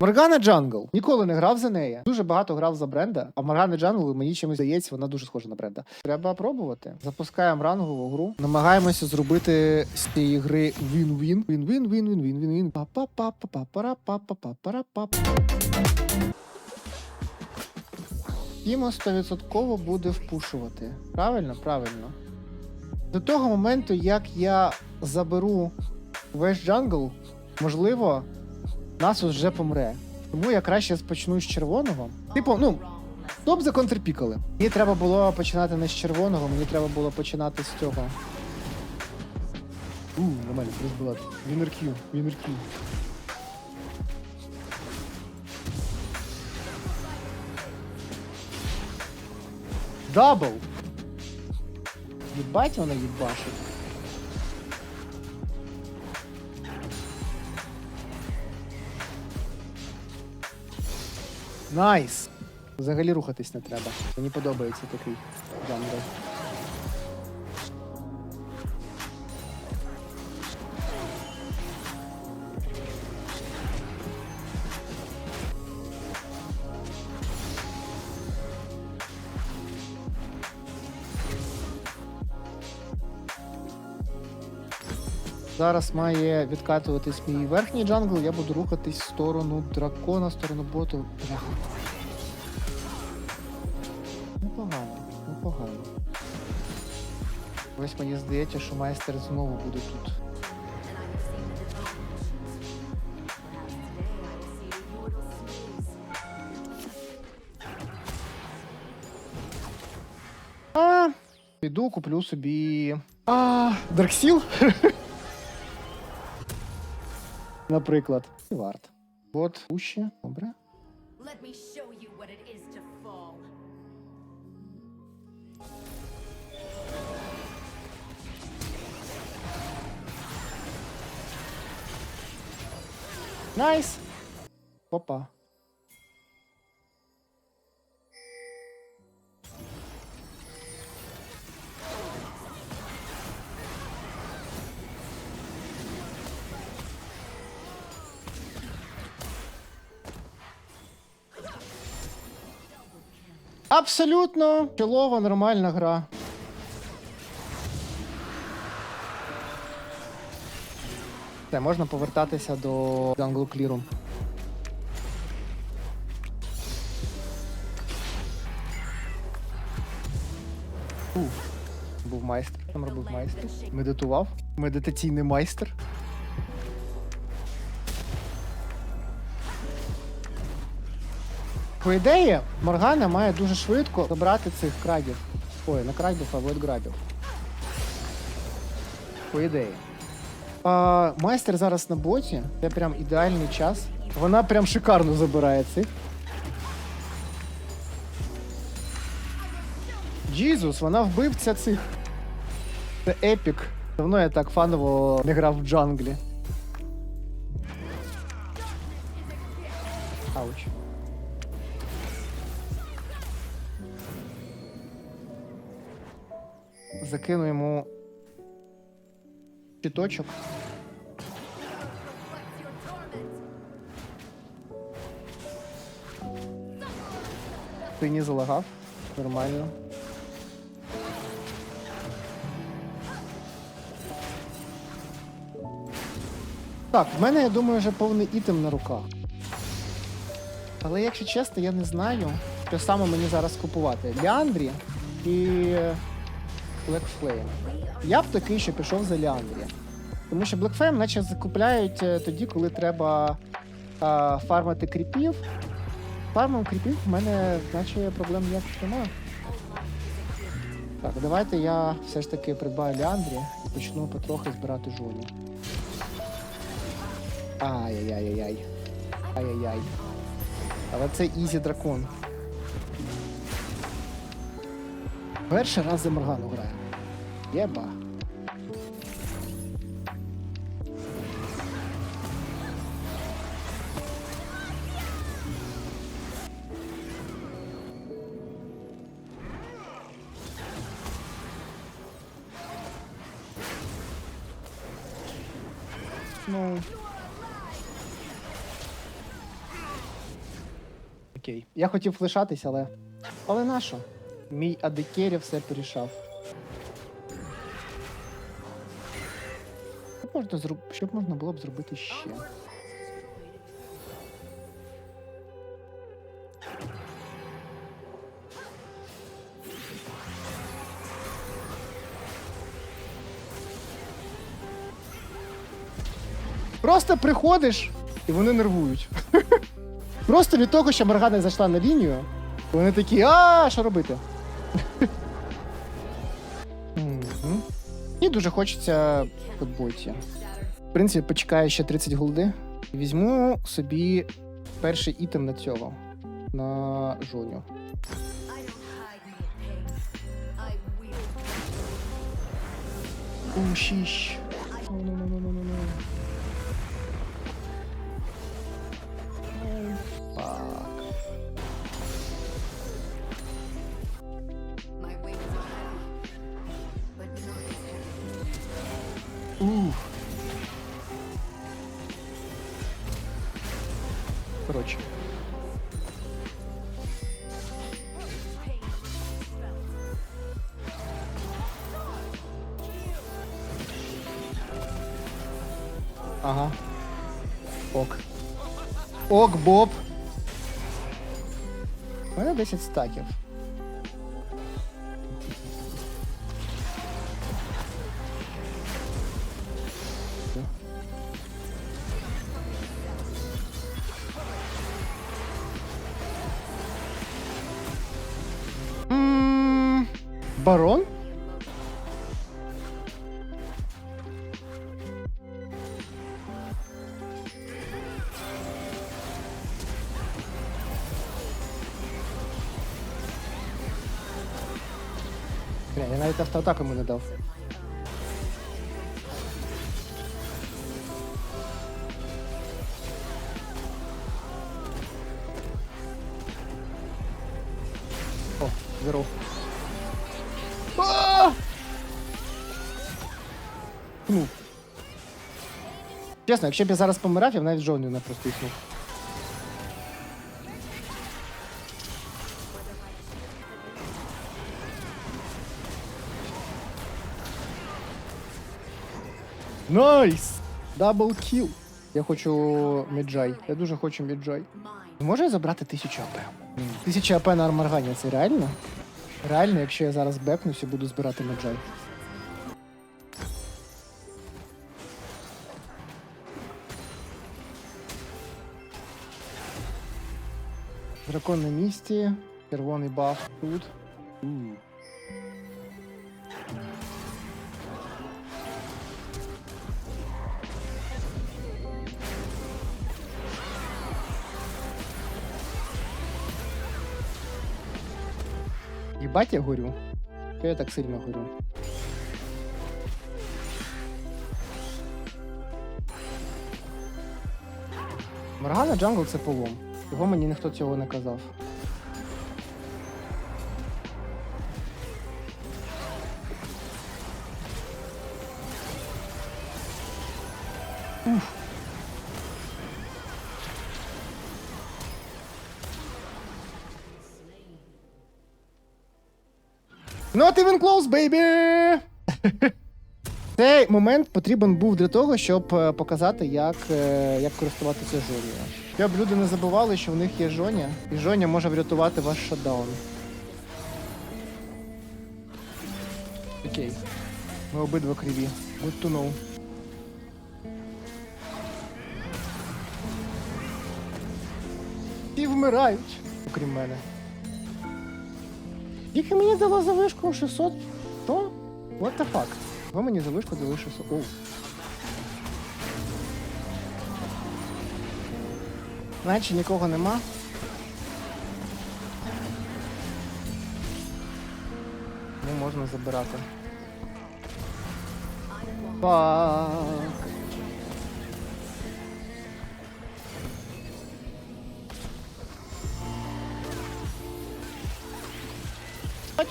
Моргана Джангл. Ніколи не грав за неї. Дуже багато грав за бренда. А Моргана Джангл мені чимось здається, вона дуже схожа на бренда. Треба пробувати. Запускаємо рангову гру. Намагаємося зробити з цієї гри він-він. Він-він, він-він, він-він, він. Па-па-па-па-па-пара-па-па-па-пара-па. Тімо 100% буде впушувати. Правильно, правильно. До того моменту, як я заберу весь джангл, можливо, нас вже помре. Тому я краще почну з червоного. Типу, ну, топ за контрпікали. Мені треба було починати не з червоного, мені треба було починати з цього. У, нормально, була. Вінер Q, Вінер Q. Дабл! Єбать вона їбашить. Найс! Взагалі рухатись не треба. Мені подобається такий жанр. Зараз має відкатуватись мій верхній джангл, я буду рухатись в сторону дракона, в сторону боту. Непогано, непогано. Ось мені здається, що майстер знову буде тут. А, піду, куплю собі. А, Дарксіл? Наприклад. І варт. От, пуще, добре. Let me show you what it is to fall. Найс! Опа. Абсолютно чолова нормальна гра. Все, можна повертатися до джанглу кліру. Був майстер. Там робив майстер. Медитував. Медитаційний майстер. По ідеї, Моргана має дуже швидко забрати цих крабів. Ой, не крабів, а грабів. По ідеї. А, майстер зараз на боті. Це прям ідеальний час. Вона прям шикарно забирає цих. Джізус, вона вбивця цих. Це епік. Давно я так фаново не грав в джанглі. Ауч. Закину йому щиточок. Ти не залагав. Нормально. Так, в мене, я думаю, вже повний ітем на руках. Але якщо чесно, я не знаю, що саме мені зараз купувати. Ліандрі і Flame. Я б такий, що пішов за Ліандрі. Тому що Flame наче закупляють е, тоді, коли треба а, фармити кріпів. Фармом кріпів в мене наче проблем ніяких немає. Так, давайте я все ж таки придбаю Ліандрі і почну потрохи збирати жолі. Ай-яй-яй-яй. Ай-яй-яй. Але це Ізі дракон. Перший раз за Моргану граю. Єба. Ну. Окей. Я хотів флешатись, але. Але нащо? Мій адекері все порішав. Можна, зроб... що можна було б зробити ще? Просто приходиш і вони нервують. Просто від того, що Моргана зайшла на лінію, вони такі, а що робити? Дуже хочеться футбольці. В принципі, почекаю ще 30 голди. Візьму собі перший ітем на цього. На жоню. О. Ух. Felt. Ага. Ок. Ок, Боб. У мене 10 стаків. Барон? Бля, я навіть автоатаку йому не дав. О, здоров. Чесно, якщо б я зараз помирав, я б навіть жовню не просто існув. Найс! Дабл кіл. Я хочу Міджай. Я дуже хочу Міджай. Mine. Може я забрати 1000 АП? 1000 АП на Армаргані, це реально? Реально, якщо я зараз бекнусь і буду збирати Міджай. Дракон на місці, червоний баф тут. Єбать я горю. Що я так сильно горю? Моргана Джангл це полом. Його мені ніхто цього не казав. Not even close, baby! Цей момент потрібен був для того, щоб е, показати, як, е, як користуватися жонію. Щоб люди не забували, що в них є жоня, і жоня може врятувати ваш шатдаун. Окей. Ми обидва криві. Good to know. Всі вмирають, окрім мене. Тільки мені дало за вишку 600. То? What the fuck? Ви мені за вишку залишився? 600. Оу. Наче нікого нема. Ну, можна забирати. Фак.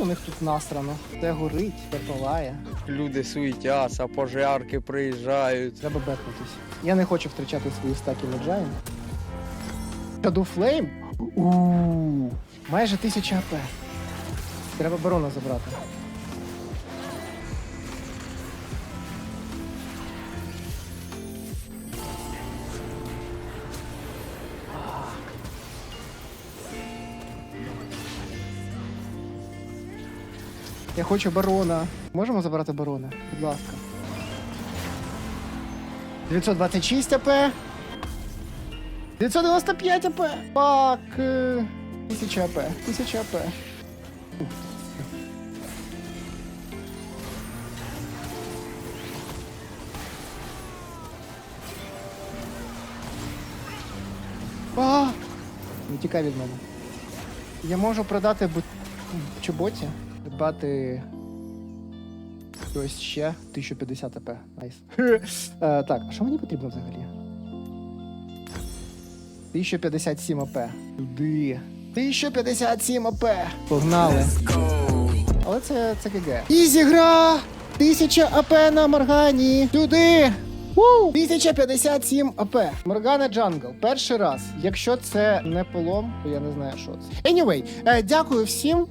У них тут насрано. Де горить, де палає. Люди суетяться, пожарки приїжджають. Треба бекнутись. Я не хочу втрачати свої стаки на Shadow Flame? Ууу. майже 1000 АП. Треба барона забрати. Я хочу барона. Можемо забрати барона? Будь ласка. 926 АП. 995 АП. Пак. е, 1000 АП. 1000 АП. А! Не тікай від мене. Я можу продати бу... чоботі, придбати ось ще 1050 АП. Найс. Е, Так, а що мені потрібно взагалі? 1057 АП. Туди. 1057 АП. Погнали. Але це, це ГГ. Ізі гра! 1000 АП на Моргані. Туди. Ву! 1057 АП. Моргана Джангл. Перший раз. Якщо це не полом, то я не знаю, що це. Anyway, е, дякую всім.